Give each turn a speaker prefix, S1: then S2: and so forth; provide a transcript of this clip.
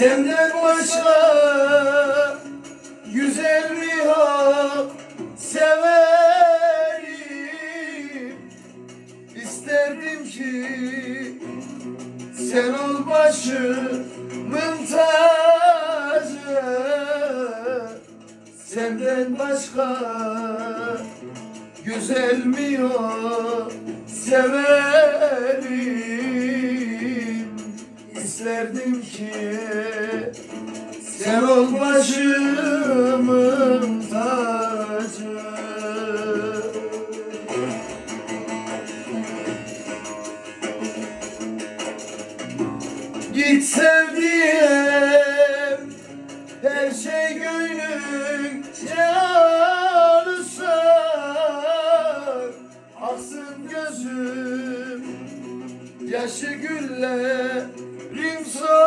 S1: Senden başka güzel hak? Severim. İsterdim ki sen ol başımın tacı. Senden başka güzel mi yok severim İsterdim ki sen ol başımın tacı. Git sevdiğim her şey gönlünce alırsan Aksın gözüm yaşı güllerim Limson!